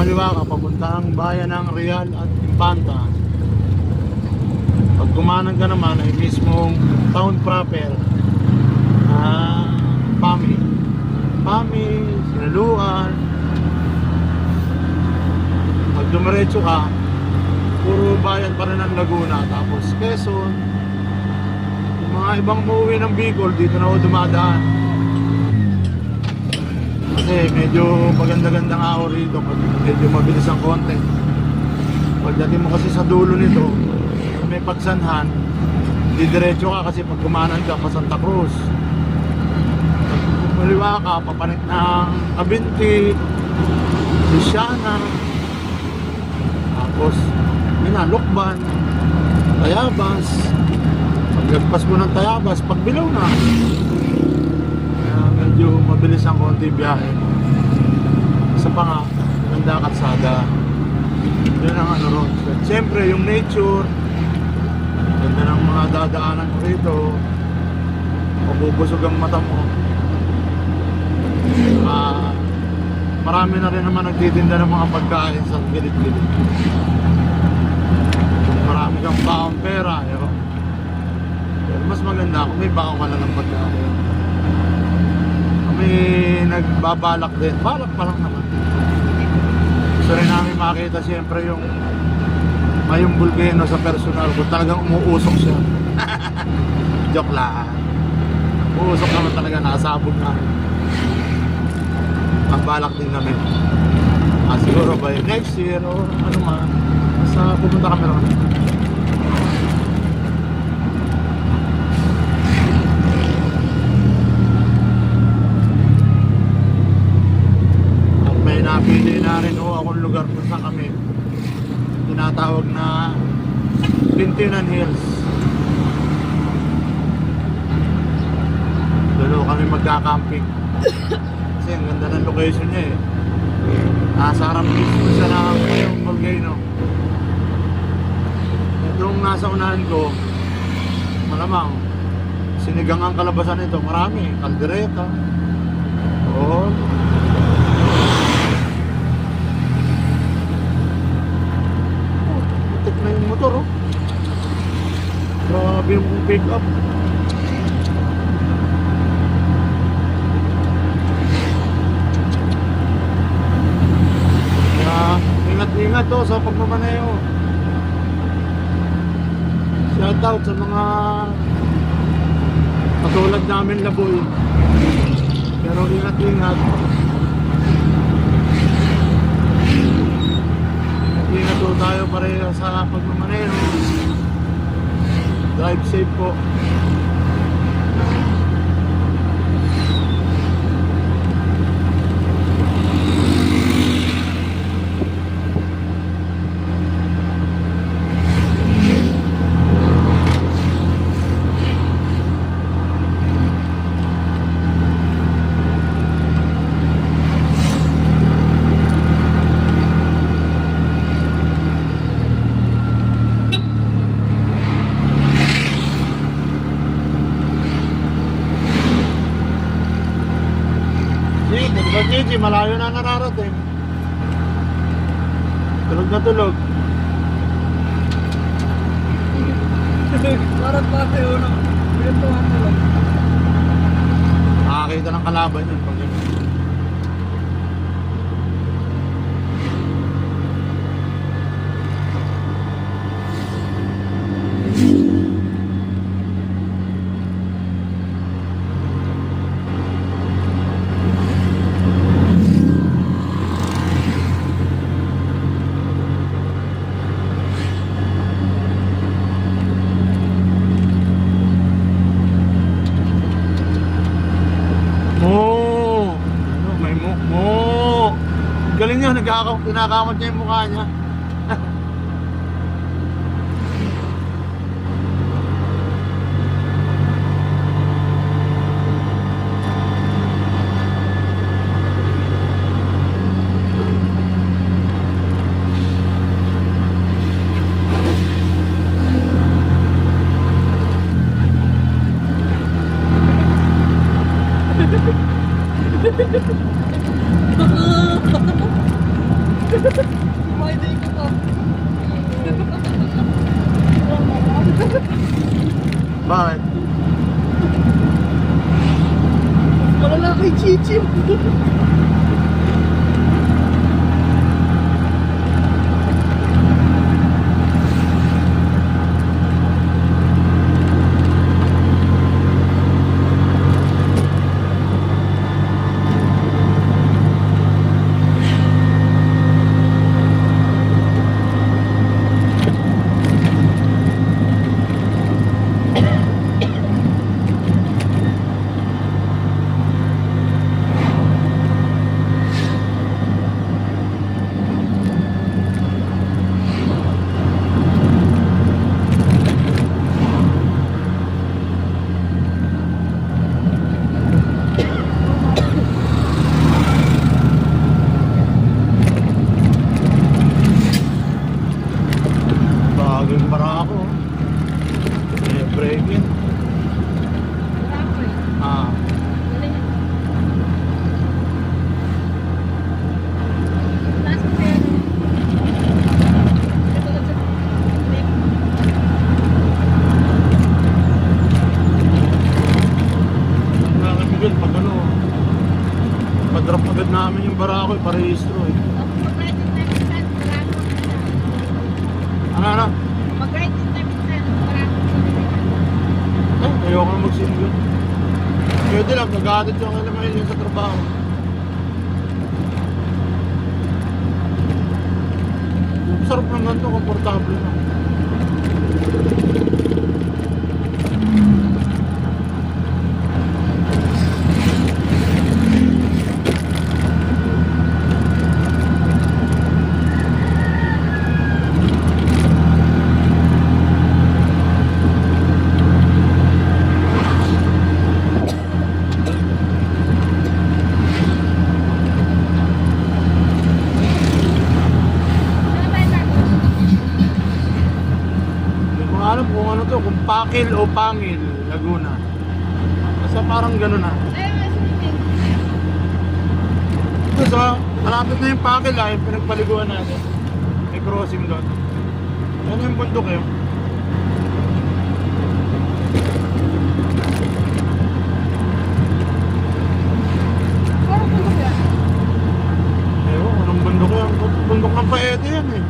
kumaliwa ka, papuntang bayan ng Real at Impanta. Pag kumanan ka naman ay mismong town proper ah Pami. Pami, Sinaluan. Pag dumiretso ka, puro bayan pa rin ng Laguna. Tapos Quezon. Yung mga ibang umuwi ng Bicol, dito na ako dumadaan. Kasi medyo maganda-ganda nga ako rito. Medyo mabilis ang konti. Pagdating mo kasi sa dulo nito, may pagsanhan, didiretso ka kasi pag kumanan ka pa Santa Cruz. Maliwa ka, papanik ng Abinti, Luciana, tapos, yun na, Lokban, Tayabas, paglagpas mo ng Tayabas, pagbilaw na. Medyo mabilis ang konti biyahe. Isa pa nga, ganda katsada. Yun ang ano ron. Siyempre, yung nature, ganda ng mga dadaanan ko rito. Mabubusog ang mata mo. Ah, marami na rin naman nagtitinda ng mga pagkain sa gilid-gilid. Marami kang baong pera, yun. Pero mas maganda kung may baong ka na ng pagkain. Nagbabalak din. Balak pa lang naman. Gusto rin namin makita siyempre yung mayong bulgeno sa personal kung talagang umuusok siya. Joke lang. Uusok naman talaga, nakasabog na. Ang balak din namin. Ah, siguro by next year o ano man, sa pupunta kami ron. At may napili na lugar kung saan kami. Tinatawag na Pintinan Hills. Ho kami magka-camping. Kasi ang ganda ng location niya eh. Nasa harap mismo siya ng ngayong volcano. Yung nasa unahan ko, malamang, sinigang ang kalabasan nito. Marami, kaldereta. Oo. Oh, putik na yung motor oh. Grabe yung pick up. Ingat-ingat to sa pagmamaneho. Shout out sa mga katulad namin na boy. Pero ingat-ingat. Ingat po tayo pareho sa pagmamaneho. Drive safe po. Gigi, di ba Gigi, malayo na nararating. Tulog na tulog. Parang pati uno. Ito ako lang. Nakakita ng kalaban yun pag yun. Mo! Ano, may mo. Mo! Galing nagkaka- kinakamot niya yung mukha niya. içim. Barako, eh, eh. Ano, ano? Ay, ayoko na mag-single. Pwede lang, nag-aadit yung alam yun sa trabaho. Sarap ng ganito, komportable na. Hindi ko alam kung ano to, kung Pakil o Pangil, Laguna. Basta parang gano'n na. Ito sa, malapit na yung Pakil ah, yung pinagpaliguan natin. May crossing doon. Ano yung bundok eh? Bundok yan? Bundok ng Paete yan eh.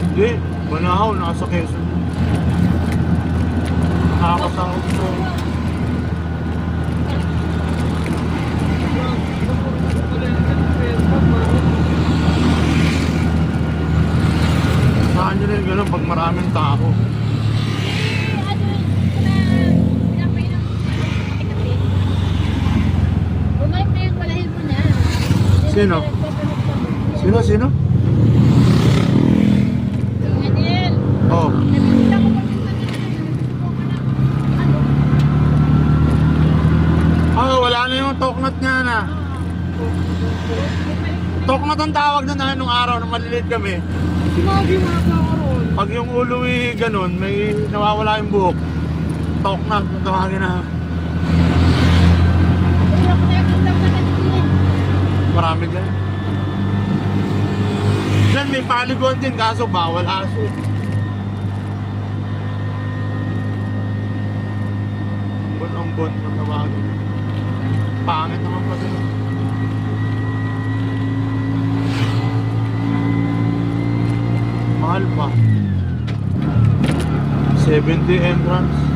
Hindi, Banahaw, nasa Quezon. Nakakasahod ko. Saan nyo rin ganun pag maraming tao? Sino? Sino, sino? Oh, oh wala na yung toknot niya na. Toknot ang tawag na namin nung araw nung maliliit kami. Sinabi mo nagkakaroon. Pag yung ulo eh, ganun, may nawawala yung buhok. Toknot, tawagin na. Marami dyan. Dyan may paliguan din, kaso bawal aso. Bon ang bon ang tawagin. Pangit naman pa din. Mahal pa. 70 entrance.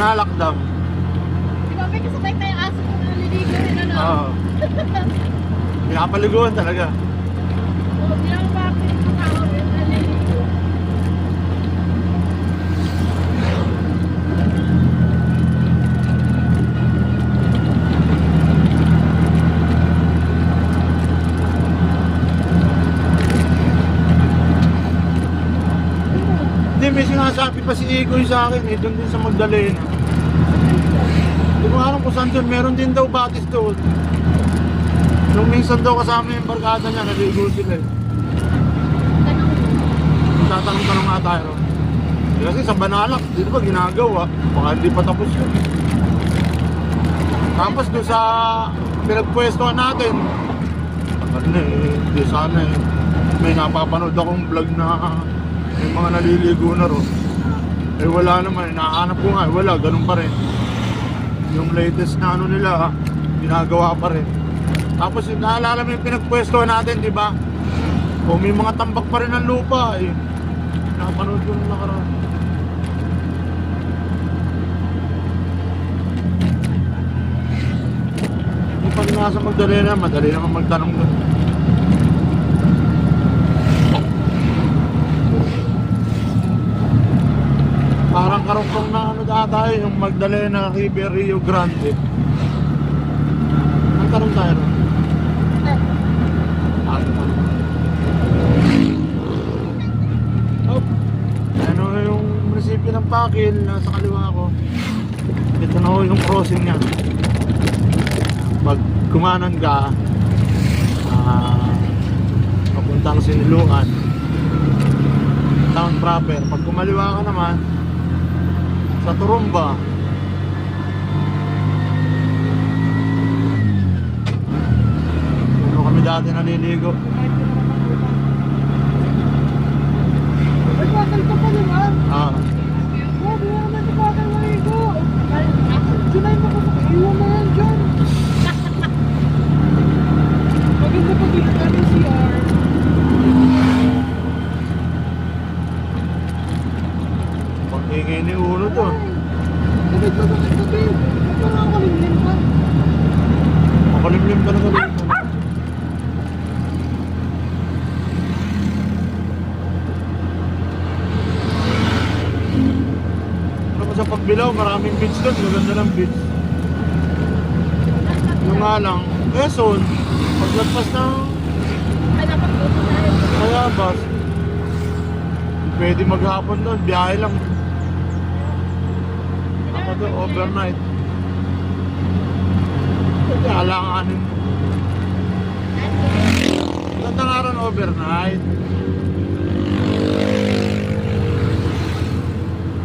Banalak Dam. Di ba may kasabay tayong aso kung naliligo rin ano? Oo. Pinapaliguan talaga. Oo, bakit yung tao rin naliligo. Hindi, may sinasabi pa si Igoy sa akin eh, doon din sa Magdalena. Ko alam kung doon, meron din daw batis doon. Nung minsan daw kasama yung barkada niya, naligo sila eh. Tatanong-tanong nga tayo. Kasi sa Banalak, di ba ginagawa? Baka hindi pa tapos yun. Tapos doon sa pinagpwestohan natin, ano na eh, di sana eh. May napapanood akong vlog na may mga naliligo na ron. Eh wala naman, eh. nahanap ko nga, eh, wala, ganun pa rin. Yung latest na ano nila, ginagawa pa rin. Tapos naalala mo yung pinagpwestohan natin, di ba? Kung may mga tambak pa rin ng lupa, eh. Napanood ko nung nakaraan. Pag nasa Magdalena, madali naman magtanong doon. Parang karugtong na ano data eh, yung Magdalena, River, Rio Grande. Ang tanong tayo ron. Ano pa? Oh, ano yung munisipyo ng Pakil, nasa kaliwa ko. Ito na ho yung crossing niya. Pag kumanan ka, ah, papuntang Siniluan, town proper. Pag kumaliwa ka naman, sa Turumba, ano kami dati naliligo. Nagpakal ka pa naman. Ah, Grabe nga naman nagpakal maligo. Sinay mo ko sa iwan mo yan dyan. Maganda pa dito namin CR. pag-ingay ni Uno doon. Sabi ko sa katabi. Ito nga ako limlim ka. Ka na galing. Ano sa pagbilaw, maraming beach doon. Maganda ng beach. Yung nga lang, Quezon, paglagpas ng dito. Mayabas, pwede maghapon doon, biyahe lang. Ako doon, overnight. Nga ron overnight.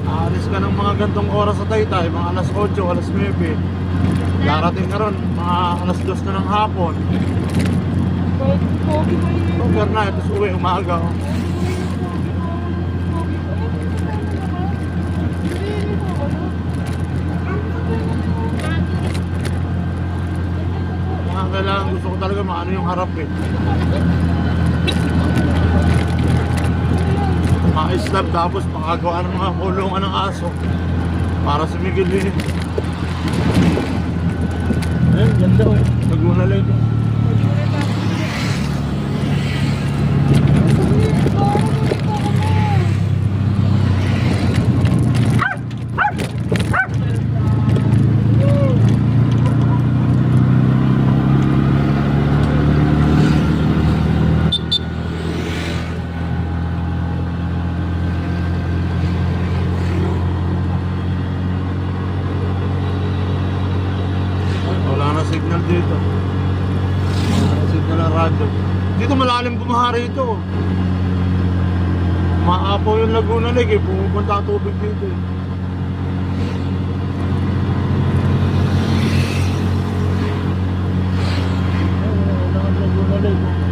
Aalis ka ng mga gantong oras sa taytay, mga alas 8, alas 9. Darating ka ron, mga alas 2 na ng hapon. Overnight, tapos uwi umaga. Mga kailangan gusto ko talaga maano yung harap eh. Mga slab tapos makagawa ng mga kulungan ng aso. Para Miguel eh. Ayun, ganda oh. Laguna Lake. Ay, Malamig eh, pumunta ang tubig dito eh. Ayun, ang Laguna Lake.